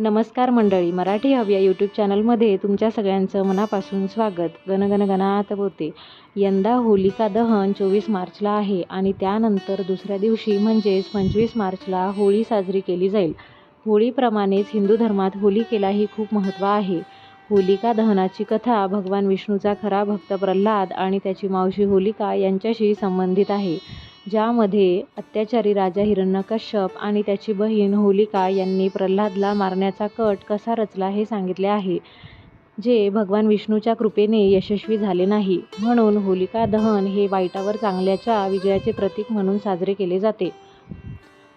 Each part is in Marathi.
नमस्कार मंडळी मराठी हव्या यूट्यूब चॅनलमध्ये तुमच्या सगळ्यांचं मनापासून स्वागत. गणगण गणात बोते यंदा होलिका दहन चोवीस मार्चला आहे आणि त्यानंतर दुसऱ्या दिवशी म्हणजेच पंचवीस मार्चला होळी साजरी केली जाईल. होळीप्रमाणेच हिंदू धर्मात होलिकेलाही खूप महत्त्व आहे. होलिका दहनाची कथा भगवान विष्णूचा खरा भक्त प्रल्हाद आणि त्याची मावशी होलिका यांच्याशी संबंधित आहे. ज्यामध्ये अत्याचारी राजा हिरण्यकश्यप आणि त्याची बहीण होलिका यांनी प्रल्हादला मारण्याचा कट कसा रचला हे सांगितले आहे जे भगवान विष्णूच्या कृपेने यशस्वी झाले नाही. म्हणून होलिका दहन हे वाईटावर चांगल्याच्या विजयाचे प्रतीक म्हणून साजरे केले जाते.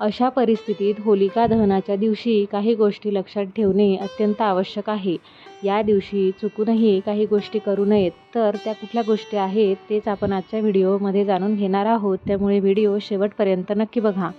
अशा परिस्थितीत होलिका दहनाच्या दिवशी काही गोष्टी लक्षात ठेवणे अत्यंत आवश्यक आहे. या दिवशी चुकूनही काही गोष्टी करू नयेत तर त्या कुठल्या गोष्टी आहेत तेच आपण आजच्या व्हिडिओमध्ये जाणून घेणार आहोत. त्यामुळे व्हिडिओ शेवटपर्यंत नक्की बघा.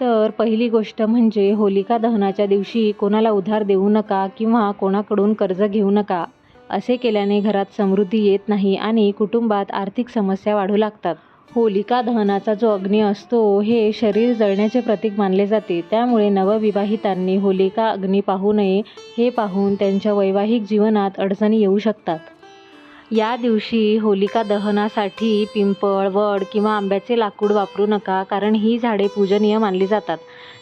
तर पहिली गोष्ट म्हणजे होलिका दहनाच्या दिवशी कोणाला उधार देऊ नका किंवा कोणाकडून कर्ज घेऊ नका असे केल्याने घरात समृद्धी येत नाही आणि कुटुंबात आर्थिक समस्या वाढू लागतात. होलिका दहनाचा जो अग्नी असतो हे शरीर जळण्याचे प्रतीक मानले जाते. त्यामुळे नवविवाहितांनी होलिका अग्नी पाहू नये हे पाहून त्यांच्या वैवाहिक जीवनात अडचणी येऊ शकतात. या दिवशी होलिका दहनासाठी पिंपळ वड किंवा आंब्याचे लाकूड वापरू नका कारण ही झाडे पूजनीय मानली जातात.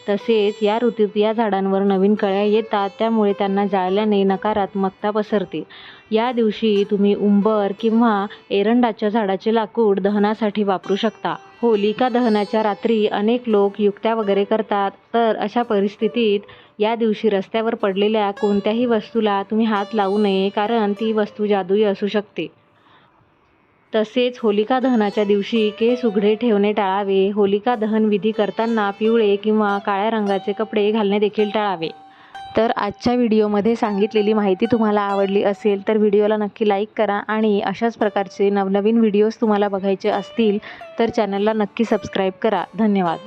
तसेच या ऋतूत या झाडांवर नवीन कळ्या येतात त्यामुळे त्यांना जाळल्याने नकारात्मकता पसरते. या दिवशी तुम्ही उंबर किंवा एरंडाच्या झाडाचे लाकूड दहनासाठी वापरू शकता. होलिका दहनाच्या रात्री अनेक लोक युक्त्या वगैरे करतात. तर अशा परिस्थितीत या दिवशी रस्त्यावर पडलेल्या कोणत्याही वस्तूला तुम्ही हात लावू नये कारण ती वस्तू जादुई असू शकते. तसेच होलिका दहनाच्या दिवशी केस उघडे ठेवणे टाळावे. होलिका दहन विधी करताना पिवळे किंवा काळ्या रंगाचे कपडे घालणे देखील टाळावे. तर आजच्या व्हिडिओमध्ये सांगितलेली माहिती तुम्हाला आवडली असेल तर व्हिडिओला नक्की लाईक करा आणि अशाच प्रकारचे नवनवीन व्हिडिओज तुम्हाला बघायचे असतील तर चॅनलला नक्की सबस्क्राईब करा. धन्यवाद.